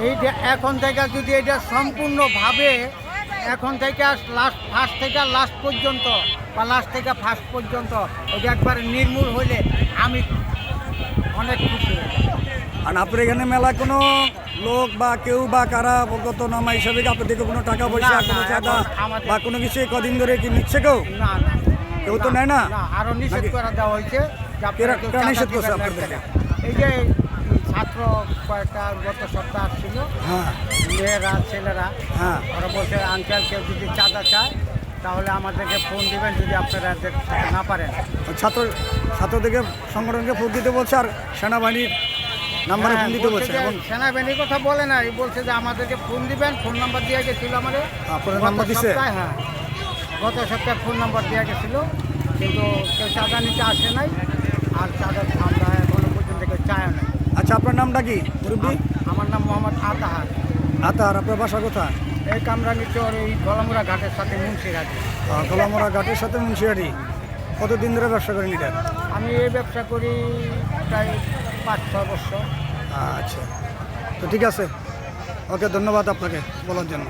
এইটা এখন থেকে যদি এটা সম্পূর্ণভাবে এখন থেকে লাস্ট ফার্স্ট থেকে লাস্ট পর্যন্ত বা লাস্ট থেকে ফার্স্ট পর্যন্ত এটা একবার নির্মূল হইলে আমি অনেক খুশি। আর আপনার এখানে মেলা কোনো লোক বা কেউ বা কারা অবগত নামা হিসাবে কি আপনার থেকে কোনো টাকা পয়সা কোনো চাঁদা বা কোনো কিছু কদিন ধরে কি নিচ্ছে কেউ? না না কেউ তো নেয় না? না আরও নিষেধ করা দেওয়া হয়েছে নিষেধ করছে এই যে ছাত্র কয়েকটা গত সপ্তাহ আসছিল। হ্যাঁ। মেয়েরা ছেলেরা হ্যাঁ। ওরা বলছে আঙ্কেল কেউ যদি চাঁদা চায় তাহলে আমাদেরকে ফোন দিবেন যদি আপনারা না পারেন। ছাত্র ছাত্রদেরকে সংগঠনকে ফোন দিতে বলছে আর সেনাবাহিনীর নাম্বারে ফোন হ্যাঁ, দিতে বলছে এবং সেনাবাহিনীর কথা বলে না বলছে যে আমাদেরকে ফোন দিবেন ফোন নাম্বার দিয়ে গেছিল আমাদের। আপনার নাম্বার দিছে? হ্যাঁ। গত সপ্তাহে ফোন নাম্বার দেওয়া গেছিল কিন্তু কেউ চাঁদা নিতে আসে নাই আর চাঁদা আমরা এখনও পর্যন্ত কেউ চায় না আচ্ছা আপনার নামটা কি? মুরব্বী? আমার নাম মোহাম্মদ আতাহার। আতাহার আপনার বাসা কোথায়? এই কামরাঙ্গি চর এই গলামুড়া ঘাটের সাথে মুন্সিহাটি। গলামুড়া ঘাটের সাথে মুন্সিহাটি। কতদিন ধরে ব্যবসা করেন এটা? আমি এই ব্যবসা করি প্রায় পাঁচ ছয় বছর। আচ্ছা। তো ঠিক আছে। ওকে ধন্যবাদ আপনাকে বলার জন্য।